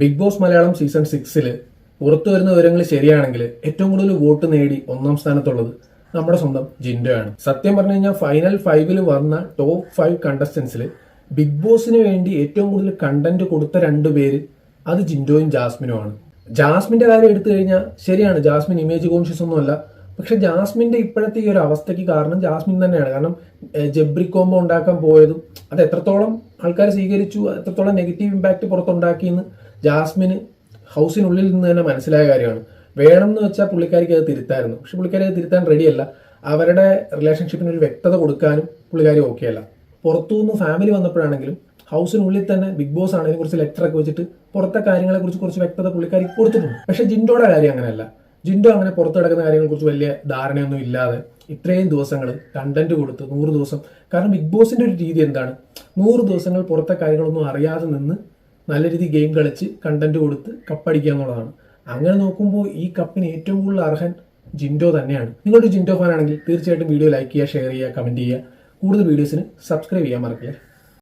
Big boss Malayalam season സിക്സിൽ പുറത്തു വരുന്ന വിവരങ്ങൾ ശരിയാണെങ്കിൽ ഏറ്റവും കൂടുതൽ വോട്ട് നേടി ഒന്നാം സ്ഥാനത്തുള്ളത് നമ്മുടെ സ്വന്തം ജിൻഡോയാണ്. സത്യം പറഞ്ഞു കഴിഞ്ഞാൽ ഫൈനൽ ഫൈവിൽ വന്ന ടോപ്പ് ഫൈവ് കണ്ടസ്റ്റൻസിൽ ബിഗ് ബോസിന് വേണ്ടി ഏറ്റവും കൂടുതൽ കണ്ടന്റ് കൊടുത്ത രണ്ട് പേര് അത് ജിൻഡോയും ജാസ്മിനുമാണ്. ജാസ്മിന്റെ കാര്യം എടുത്തു കഴിഞ്ഞാൽ ശരിയാണ് ജാസ്മിൻ ഇമേജ് കോൺഷ്യസ് ഒന്നുമല്ല. പക്ഷെ ജാസ്മിന്റെ ഇപ്പോഴത്തെ ഈ ഒരു അവസ്ഥയ്ക്ക് കാരണം ജാസ്മിൻ തന്നെയാണ്. കാരണം ജബ്രി കോംബോ ഉണ്ടാക്കാൻ പോയതും അത് എത്രത്തോളം ആൾക്കാർ സ്വീകരിച്ചു എത്രത്തോളം നെഗറ്റീവ് ഇമ്പാക്ട് പുറത്തുണ്ടാക്കിയെന്ന് ജാസ്മിന് ഹൗസിനുള്ളിൽ നിന്ന് തന്നെ മനസ്സിലായ കാര്യമാണ്. വേണം എന്ന് വെച്ചാൽ പുള്ളിക്കാരിക്ക് അത് തിരുത്തായിരുന്നു. പക്ഷെ പുള്ളിക്കാരി അത് തിരുത്താൻ റെഡിയല്ല അവരുടെ റിലേഷൻഷിപ്പിന് ഒരു വ്യക്തത കൊടുക്കാനും പുള്ളിക്കാരി ഓക്കെ അല്ല. പുറത്തുനിന്ന് ഫാമിലി വന്നപ്പോഴാണെങ്കിലും ഹൗസിനുള്ളിൽ തന്നെ ബിഗ് ബോസ് ആണ്. ഇതിനെക്കുറിച്ച് ലെറ്റർ ഒക്കെ വെച്ചിട്ട് പുറത്തെ കാര്യങ്ങളെ കുറിച്ച് കുറച്ച് വ്യക്തത പുള്ളിക്കാരി കൊടുത്തിട്ടുണ്ട് പക്ഷെ ജിൻഡോയുടെ കാര്യം അങ്ങനെയല്ല. ജിൻഡോ അങ്ങനെ പുറത്ത് കിടക്കുന്ന കാര്യങ്ങളെക്കുറിച്ച് വലിയ ധാരണയൊന്നും ഇല്ലാതെ ഇത്രയും ദിവസങ്ങൾ കണ്ടന്റ് കൊടുത്ത് നൂറ് ദിവസം. കാരണം ബിഗ് ബോസിന്റെ ഒരു രീതി എന്താണ്? നൂറ് ദിവസങ്ങൾ പുറത്തെ കാര്യങ്ങളൊന്നും അറിയാതെ നിന്ന് നല്ല രീതിയിൽ ഗെയിം കളിച്ച് കണ്ടന്റ് കൊടുത്ത് കപ്പടിക്കുക എന്നുള്ളതാണ്. അങ്ങനെ നോക്കുമ്പോൾ ഈ കപ്പിന് ഏറ്റവും കൂടുതൽ അർഹൻ ജിൻഡോ തന്നെയാണ്. നിങ്ങളൊരു ജിൻഡോ ഫാൻ ആണെങ്കിൽ തീർച്ചയായിട്ടും വീഡിയോ ലൈക്ക് ചെയ്യുക ഷെയർ ചെയ്യുക കമന്റ് ചെയ്യുക. കൂടുതൽ വീഡിയോസിന് സബ്സ്ക്രൈബ് ചെയ്യാൻ മറക്കില്ല?